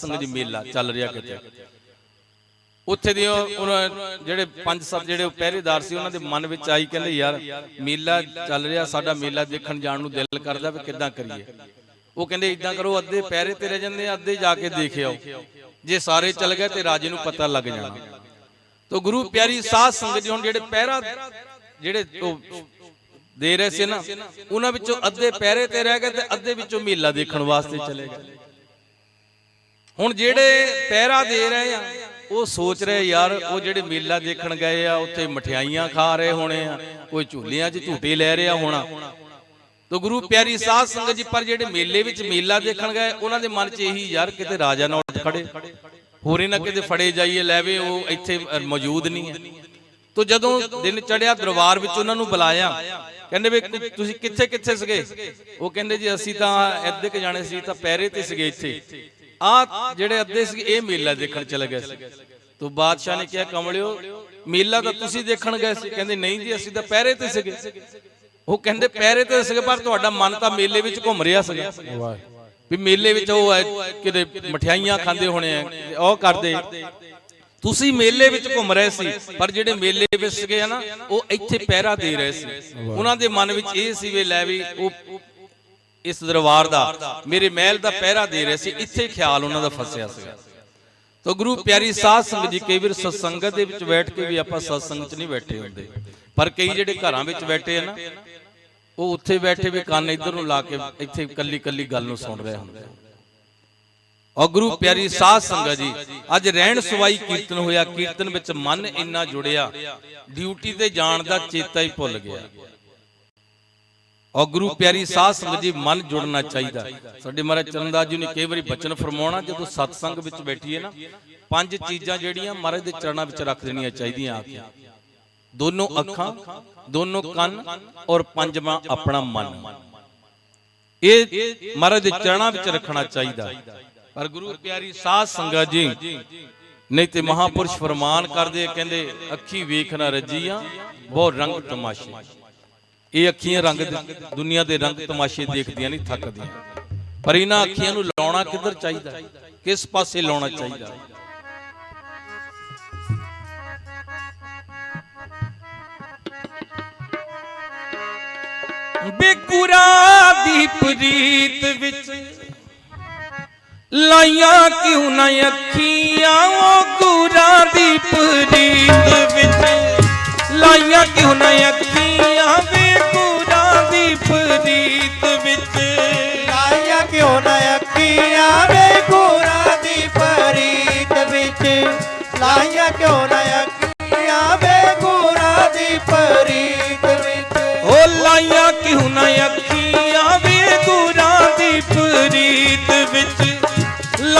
ਸੰਗਤ ਜੀ ਮੇਲਾ ਚੱਲ ਰਿਹਾ ਕਿਤੇ। ਉੱਥੇ ਦੇ ਉਹ- ਉਹਨਾਂ ਜਿਹੜੇ ਪੰਜ ਸੱਤ ਜਿਹੜੇ ਉਹ ਪਹਿਰੇਦਾਰ ਸੀ ਉਹਨਾਂ ਦੇ ਮਨ ਵਿੱਚ ਆਈ ਕਹਿੰਦੇ ਯਾਰ ਮੇਲਾ ਚੱਲ ਰਿਹਾ ਸਾਡਾ ਮੇਲਾ ਦੇਖਣ ਜਾਣ ਨੂੰ ਦਿਲ ਕਰਦਾ ਵੀ ਕਿੱਦਾਂ ਕਰੀਏ? ਉਹ ਕਹਿੰਦੇ ਇਦਾਂ ਕਰੋ ਅੱਧੇ ਪਹਿਰੇ ਤੇ ਰਹਿ ਜਾਂਦੇ ਆ, ਅੱਧੇ ਜਾ ਕੇ ਦੇਖ ਆਓ ਜੇ ਸਾਰੇ ਚੱਲ ਗਏ ਤੇ ਰਾਜੇ ਨੂੰ ਪਤਾ ਲੱਗ ਜਾਣਾ। ਤੋ ਗੁਰੂ ਪਿਆਰੀ ਸਾਧ ਸੰਗਤ ਜੀ ਹੁਣ ਜਿਹੜੇ ਪਹਿਰਾ ਜਿਹੜੇ ਉਹ ਦੇ ਰਹੇ ਸੀ ਨਾ ਉਹਨਾਂ ਵਿੱਚੋਂ ਅੱਧੇ ਪਹਿਰੇ ਤੇ ਰਹਿ ਗਏ ਤੇ ਅੱਧੇ ਵਿੱਚੋਂ ਮੇਲਾ ਦੇਖਣ ਵਾਸਤੇ ਚਲੇ ਗਏ। ਹੁਣ ਜਿਹੜੇ ਪਹਿਰਾ ਦੇ ਰਹੇ ਆ, ਉਹ ਸੋਚ ਰਹੇ ਯਾਰ, ਉਹ ਜਿਹੜੇ ਮੇਲਾ ਦੇਖਣ ਗਏ ਆ, ਉੱਥੇ ਮਠਿਆਈਆਂ ਖਾ ਰਹੇ ਹੋਣੇ ਆ, ਕੋਈ ਝੂਲਿਆਂ 'ਚ ਝੂਟੇ ਲੈ ਰਿਹਾ ਹੋਣਾ। ਤੋ ਗੁਰੂ ਪਿਆਰੀ ਸਾਧ ਸੰਗਤ ਜੀ, ਪਰ ਜਿਹੜੇ ਮੇਲੇ ਵਿੱਚ ਮੇਲਾ ਦੇਖਣ ਗਏ, ਉਹਨਾਂ ਦੇ ਮਨ 'ਚ ਇਹੀ ਯਾਰ, ਕਿਤੇ ਰਾਜਾ ਨਾਲ ਉੱਠ ਖੜੇ। ਹੋਰੇ ਨਾ ਕਿਤੇ ਫੜੇ ਜਾਈਏ ਲੈਵੇ ਉਹ ਇੱਥੇ ਮੌਜੂਦ ਨਹੀਂ। ਹੈ ਤੋ ਜਦੋਂ ਦਿਨ ਚੜਿਆ ਦਰਬਾਰ ਵਿੱਚ ਉਹਨਾਂ ਨੂੰ ਬੁਲਾਇਆ, ਕਹਿੰਦੇ ਵੀ ਤੁਸੀਂ ਕਿੱਥੇ ਕਿੱਥੇ ਸੀਗੇ? ਉਹ ਕਹਿੰਦੇ ਜੀ, ਅਸੀਂ ਤਾਂ ਅੱਧੇ ਕ ਜਾਣੇ ਸੀ, ਤਾਂ ਪੈਰੇ ਤੇ ਸੀਗੇ ਇੱਥੇ। ਆ ਜਿਹੜੇ ਅੱਧੇ ਸੀਗੇ, ਇਹ ਮੇਲਾ ਦੇਖਣ ਚਲੇ ਗਏ ਸੀ। ਤੋ ਬਾਦਸ਼ਾਹ ਨੇ ਕਿਹਾ, ਕਮਲਿਓ, ਮੇਲਾ ਤਾਂ ਤੁਸੀਂ ਦੇਖਣ ਗਏ ਸੀ। ਕਹਿੰਦੇ, ਨਹੀਂ ਜੀ, ਅਸੀਂ ਤਾਂ ਪਹਿਰੇ ਤੇ ਸੀਗੇ। ਉਹ ਕਹਿੰਦੇ, ਪਹਿਰੇ ਤੇ ਸੀਗੇ, ਪਰ ਤੁਹਾਡਾ ਮਨ ਤਾਂ ਮੇਲੇ ਵਿੱਚ ਘੁੰਮ ਰਿਹਾ ਸੀਗਾ। ਵੀ ਮੇਲੇ ਵਿੱਚ ਉਹ ਹੈ ਕਿਤੇ ਮਠਿਆਈਆਂ ਖਾਂਦੇ ਹੋਣੇ ਆ ਉਹ ਕਰਦੇ। ਤੁਸੀਂ ਮੇਲੇ ਵਿੱਚ ਘੁੰਮ ਰਹੇ ਸੀ, ਪਰ ਜਿਹੜੇ ਮੇਲੇ ਵਿੱਚ ਸੀਗੇ ਨਾ ਉਹ ਇੱਥੇ ਪਹਿਰਾ ਦੇ ਰਹੇ ਸੀ। ਉਹਨਾਂ ਦੇ ਮਨ ਵਿੱਚ ਇਹ ਸੀ ਵੀ ਲੈ ਵੀ, ਉਹ ਇਸ ਦਰਬਾਰ ਦਾ, ਮੇਰੇ ਮਹਿਲ ਦਾ ਪਹਿਰਾ ਦੇ ਰਹੇ ਸੀ, ਇੱਥੇ ਖਿਆਲ ਉਹਨਾਂ ਦਾ ਫਸਿਆ ਸੀ। ਤੋ ਗੁਰੂ ਪਿਆਰੀ ਸਾਧ ਸੰਗਤ ਜੀ, ਕਈ ਵਾਰ ਸਤਸੰਗਤ ਦੇ ਵਿੱਚ ਬੈਠ ਕੇ ਵੀ ਆਪਾਂ ਸਤਸੰਗ 'ਚ ਨਹੀਂ ਬੈਠੇ ਹੁੰਦੇ। ਪਰ ਕਈ ਜਿਹੜੇ ਘਰਾਂ ਵਿੱਚ ਬੈਠੇ ਆ ਨਾ, ਉਹ ਉੱਥੇ ਬੈਠੇ ਵੀ ਕੰਨ ਇੱਧਰ ਨੂੰ ਲਾ ਕੇ ਇੱਥੇ ਕੱਲੀ ਕੱਲੀ ਗੱਲ ਨੂੰ ਸੁਣ ਰਹੇ ਹੁੰਦੇ। ਔਰ ਗੁਰੂ ਪਿਆਰੀ ਸਾਧ ਸੰਗਤ ਜੀ, ਅੱਜ ਰਹਿਣ ਸਵਾਈ ਕੀਰਤਨ ਹੋਇਆ, ਕੀਰਤਨ ਵਿੱਚ ਮਨ ਇੰਨਾ ਜੁੜਿਆ, ਡਿਊਟੀ ਤੇ ਜਾਣ ਦਾ ਚੇਤਾ ਹੀ ਭੁੱਲ ਗਿਆ। ਔਰ ਗੁਰੂ ਪਿਆਰੀ ਸਾਧ ਸੰਗਤ ਜੀ ਮਨ ਜੁੜਨਾ ਚਾਹੀਦਾ। ਸਾਡੇ ਮਹਾਰਾਜ ਚਰਨਦਾਸ ਜੀ ਨੇ ਕਈ ਵਾਰੀ ਬਚਨ ਫਰਮਾਉਣਾ ਜਦੋਂ ਸਤਸੰਗ ਵਿੱਚ ਬੈਠੀਏ ਨਾ ਪੰਜ ਚੀਜ਼ਾਂ ਜਿਹੜੀਆਂ ਮਹਾਰਾਜ ਦੇ ਚਰਨਾਂ ਵਿੱਚ ਰੱਖ ਦੇਣੀਆਂ ਚਾਹੀਦੀਆਂ ਆ ਕੇ ਦੋਨੋਂ ਅੱਖਾਂ ਦੋਨੋਂ ਕੰਨ ਔਰ ਪੰਜਵਾਂ ਆਪਣਾ ਮਨ। ਇਹ ਮਹਾਰਾਜ ਦੇ ਚਰਨਾਂ ਵਿੱਚ ਰੱਖਣਾ ਚਾਹੀਦਾ। ਪਰ ਗੁਰੂ ਪਿਆਰੀ ਸਾਧ ਸੰਗਤ ਜੀ ਨਹੀਂ ਤੇ ਮਹਾਪੁਰਸ਼ ਫਰਮਾਨ ਕਰਦੇ ਕਹਿੰਦੇ ਅੱਖੀ ਵੇਖ ਨਾ ਰੱਜੀਆਂ ਬਹੁਤ ਰੰਗ ਤਮਾਸ਼ੇ। ਇਹ ਅੱਖੀਆਂ ਰੰਗ ਦੇ- ਦੁਨੀਆ ਦੇ ਰੰਗ ਤਮਾਸ਼ੇ ਦੇਖਦੀਆਂ ਨਹੀਂ, ਥੱਕਦੀਆਂ। ਪਰ ਇਹਨਾਂ ਅੱਖੀਆਂ ਨੂੰ ਲਾਉਣਾ ਕਿੱਧਰ ਚਾਹੀਦਾ? ਕਿਸ ਪਾਸੇ ਲਾਉਣਾ ਚਾਹੀਦਾ? ਬੇਕੁਰਾ ਦੀ ਪ੍ਰੀਤ ਵਿੱਚ ਲਾਈਆਂ ਕਿਉਂ ਨਾ ਅੱਖੀਆਂ? ਉਹ ਗੁਰਾਂ ਦੀ ਪ੍ਰੀਤ ਵਿੱਚ ਲਾਈਆਂ ਕਿਉਂ ਨਾ ਅੱਖੀਆਂ?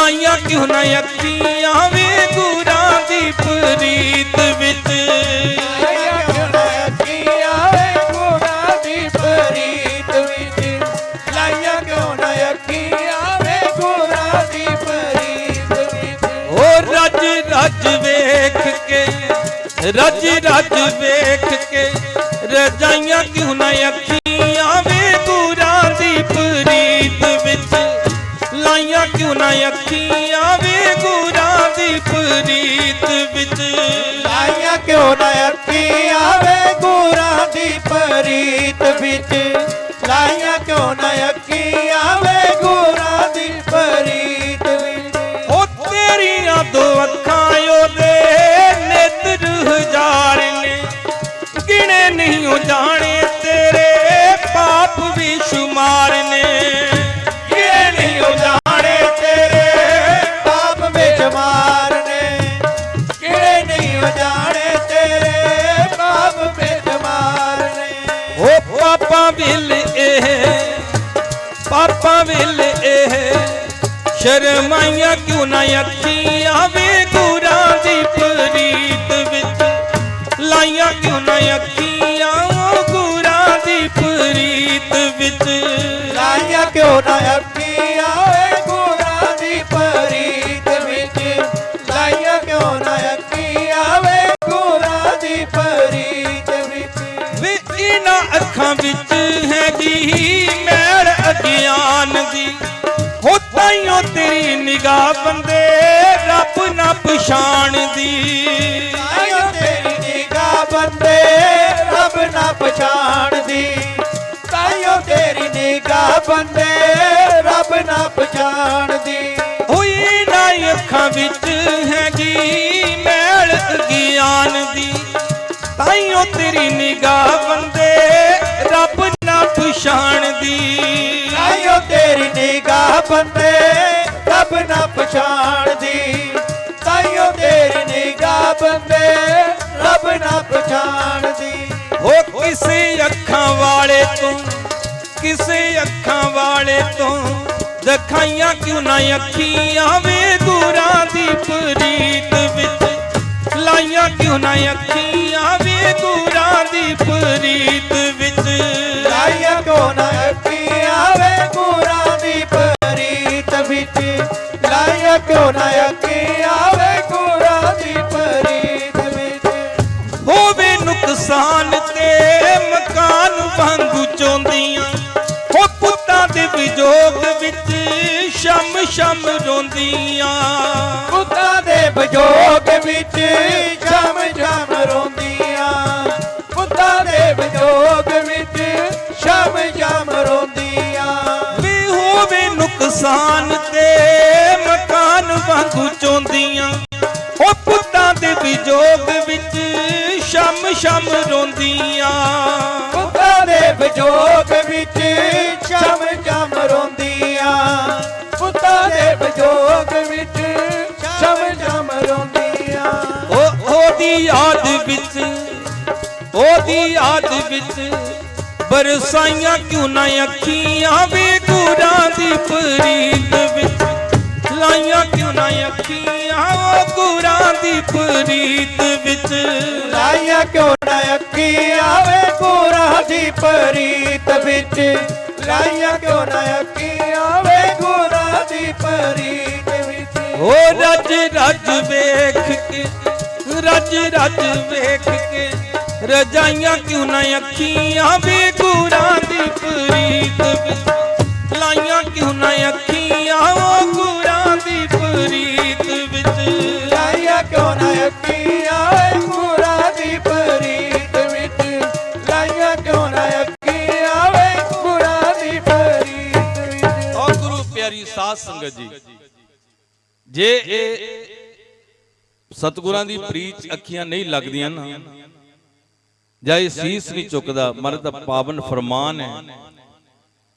ਲਾਈਆਂ ਕਿਉਂ ਨਾ ਅੱਖੀਆਂ ਵੇ ਗੁਰਾਂ ਦੀ ਪ੍ਰੀਤ ਵਿੱਚ? ਲਾਇਆ ਕਿਉਂ ਨਾ ਅੱਖੀਆਂ ਵੇ ਗੋਰਾ ਦੀ ਪਰੀਤ ਵਿੱਚ? ਲਾਇਆ ਕਿਉਂ ਨਾ ਅੱਖੀਆਂ ਵੇ ਗੋਰਾ ਦੀ ਪਰੀਤ ਵਿੱਚ? ਓ ਰੱਜ ਰੱਜ ਵੇਖ ਕੇ ਰੱਜ ਰੱਜ ਵੇਖ ਕੇ ਰਜਾਈਆਂ ਕਿਉਂ ਨਾ ਅੱਖੀਆਂ ਅੱਖੀਆਂ ਵੇ ਗੁਰਾਂ ਦੀ ਪ੍ਰੀਤ ਵਿੱਚ। ਲਾਈਆਂ ਕਿਉਂ ਨਾ ਅੱਖੀਆਂ ਵੇ ਗੋਰਾ ਦੀ ਪ੍ਰੀਤ ਵਿੱਚ। ਲਾਈਆਂ ਕਿਉਂ ਨਾ ਜਾਣੇ ਤੇਰੇ ਪਾਪ ਵਿੱਚ ਮਾਰਨੇ। ਓ ਪਾਪਾਂ ਵਿਲ ਇਹ ਪਾਪਾਂ ਵਿਲ ਇਹ ਸ਼ਰਮਾਈਆਂ ਕਿਉਂ ਨਾ ਅੱਖੀਆਂ ਵੇ ਗੁਰਾਂ ਦੀ ਪ੍ਰੀਤ ਵਿੱਚ। ਲਾਈਆਂ ਕਿਉਂ ਨਾ ਅੱਖੀਆਂ ਗੁਰਾਂ ਦੀ ਪ੍ਰੀਤ ਵਿੱਚ। ਲਾਇਆ ਕਿਉਂ ਨਾ ਅੱਖੀਆਂ? ਇਹਨਾਂ ਅੱਖਾਂ ਵਿੱਚ ਹੈਗੀ ਮੈਲ ਅਗਿਆਨ ਦੀ। ਹੋ ਤਾਈਓ ਤੇਰੀ ਨਿਗਾਹ ਬੰਦੇ ਰੱਬ ਨਾ ਪਛਾਣਦੀ ਤਾਈਓ ਤੇਰੀ ਨਿਗਾਹ ਬੰਦੇ ਰੱਬ ਨਾ ਪਛਾਣਦੀ ਤਾਈਓ ਤੇਰੀ ਨਿਗਾਹ ਬੰਦੇ ਰੱਬ ਨਾ ਪਛਾਣਦੀ ਹੋਈ ਨਾ ਅੱਖਾਂ ਵਿੱਚ ਹੈਗੀ ਮੈਲ ਗਿਆਨ ਦੀ। ਤਾਈਓ ਤੇਰੀ ਨਿਗਾਹ ਬੰਦੇ ਪਛਾਣਦੀ ਹੋ ਕਿਸੇ ਅੱਖਾਂ ਵਾਲੇ ਤੋਂ ਕਿਸੇ ਅੱਖਾਂ ਵਾਲੇ ਤੋਂ ਦਿਖਾਈਆਂ ਕਿਉਂ ਨਾ ਅੱਖੀਆਂ ਵੇ ਦੂਰਾਂ ਦੀ ਪ੍ਰੀਤ ਵਿੱਚ। ਲਾਈਆਂ ਕਿਉਂ ਨਾ ਅੱਖੀਆਂ ਵੇ ਦੂਰਾਂ ਦੀ ਪ੍ਰੀਤ ਵਿੱਚ। ਲਾਇਆ ਕੋ ਨਾ ਸ਼ਮ ਰੋਂਦੀਆਂ। ਪੁੱਤਾਂ ਦੇ ਵਿਜੋਗ ਵਿੱਚ ਸ਼ਮ ਸ਼ਮ ਰੋਂਦੀਆਂ। ਪੁੱਤਾਂ ਦੇ ਵਿਜੋਗ ਵਿੱਚ ਸ਼ਮ ਸ਼ਮ ਰੋਂਦੀਆਂ। ਵੀ ਹੋਵੇ ਨੁਕਸਾਨ ਤੇ ਮਕਾਨ ਵਾਂਗੂ ਚੋਂਦੀਆਂ। ਹੋ ਪੁੱਤਾਂ ਦੇ ਵਿਜੋਗ ਵਿੱਚ ਸ਼ਮ ਸ਼ਮ ਰੋਂਦੀਆਂ। ਪੁੱਤਾਂ ਦੇ ਵਿਜੋਗ ਵਿੱਚ ਸ਼ਮ ਵਿਜੋਗ ਵਿੱਚ ਸ਼ਮ ਸ਼ਮ ਰੋਂਦੀਆਂ। ਉਹ ਉਹਦੀ ਯਾਦ ਵਿੱਚ ਉਹਦੀ ਯਾਦ ਵਿੱਚ ਬਰਸਾਈਆਂ ਕਿਉਂ ਨਾ ਅੱਖੀਆਂ ਵੇ ਗੁਰਾਂ ਦੀ ਪ੍ਰੀਤ ਵਿੱਚ। ਲਾਈਆਂ ਕਿਉਂ ਨਾ ਅੱਖੀਆਂ ਉਹ ਗੁਰਾਂ ਦੀ ਪ੍ਰੀਤ ਵਿੱਚ। ਲਾਇਆ ਕਿਉਂ ਨਾ ਅੱਖੀਆਂ ਵੇ ਗੁਰਾਂ ਦੀ ਪਰੀਤ ਵਿੱਚ। ਲਾਇਆ ਕਿਉਂ ਨਾ ਅੱਖੀਆਂ ਦੀ ਪਰੀਤ ਵਿੱਚ ਹੋ ਰੱਜ ਰੱਜ ਵੇਖ ਕੇ ਰੱਜ ਰੱਜ ਵੇਖ ਕੇ ਰਜਾਈਆਂ ਕਿਉਂ ਨਾ ਅੱਖੀਆਂ ਵੇ ਗੁਰਾਂ ਦੀ ਪ੍ਰੀਤ ਵਿੱਚ। ਲਾਈਆਂ ਕਿਉਂ ਨਾ ਅੱਖੀਆਂ ਉਹ ਗੁਰਾਂ ਦੀ ਪ੍ਰੀਤ ਵਿੱਚ। ਲਾਇਆ ਕਿਉਂ ਨਾ ਅੱਖੀਆਂ ਸੰਗਤ ਜੀ। ਜੇ ਇਹ ਸਤਿਗੁਰਾਂ ਦੀ ਪ੍ਰੀਤ ਅੱਖੀਆਂ ਨਹੀਂ ਲੱਗਦੀਆਂ ਨਾ ਜਾਂ ਇਹ ਸੀਸ ਨਹੀਂ ਚੁੱਕਦਾ ਮਰ ਦਾ ਪਾਵਨ ਫਰਮਾਨ ਹੈ।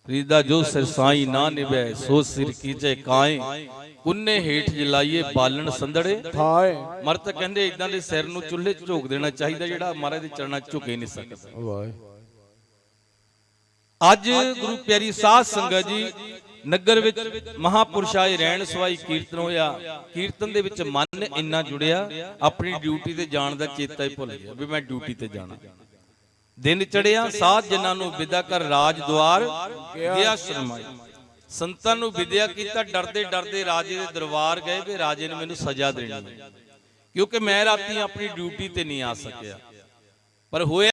ਰੀਦਾ ਜੋ ਸਿਰ ਸਾਈ ਨਾ ਨਿਭੈ ਸੋ ਸਿਰ ਕੀਜੇ ਕਾਏ। ਕੁੰਨੇ ਹੇਠ ਜਲਾਈਏ ਬਾਲਣ ਸੰਦੜੇ ਹਾਏ ਮਰ ਤਾਂ ਕਹਿੰਦੇ ਇਦਾਂ ਦੇ ਸਿਰ ਨੂੰ ਚੁੱਲ੍ਹੇ 'ਚ ਝੋਕ ਦੇਣਾ ਚਾਹੀਦਾ ਜਿਹੜਾ ਮਹਾਰਾਜ ਦੇ ਚਰਨਾਂ 'ਚ ਝੁਕੇ ਨਹੀਂ ਸਕਦਾ। ਵਾਹ। ਅੱਜ ਗੁਰੂ ਪਿਆਰੀ ਸਾਧ ਸੰਗਤ ਜੀ ਨਗਰ ਵਿੱਚ ਮਹਾਪੁਰਸ਼ ਆਏ ਰਹਿਣ ਸਵਾਈ ਕੀਰਤਨ ਹੋਇਆ। ਕੀਰਤਨ ਦੇ ਵਿੱਚ ਮਨ ਇੰਨਾ ਜੁੜਿਆ, ਆਪਣੀ ਡਿਊਟੀ ਤੇ ਜਾਣ ਦਾ ਚੇਤਾ ਹੀ ਭੁੱਲ ਗਿਆ ਵੀ ਮੈਂ ਡਿਊਟੀ ਤੇ ਜਾਣਾ। ਦਿਨ ਚੜਿਆ ਸਾਧ ਜਨਾਂ ਨੂੰ ਵਿਦਾ ਕਰ ਰਾਜ ਦੁਆਰ, ਗਿਆ ਸ਼ਰਮਾਈ ਸੰਤਾਂ ਨੂੰ ਵਿਦਿਆ ਕੀਤਾ, ਡਰਦੇ ਡਰਦੇ ਰਾਜੇ ਦੇ ਦਰਬਾਰ ਗਏ ਵੀ ਰਾਜੇ ਨੇ ਮੈਨੂੰ ਸਜ਼ਾ ਦੇਣੀ ਕਿਉਂਕਿ ਮੈਂ ਰਾਤੀ ਆਪਣੀ ਡਿਊਟੀ ਤੇ ਨਹੀਂ ਆ ਸਕਿਆ। ਪਰ ਹੋਇਆ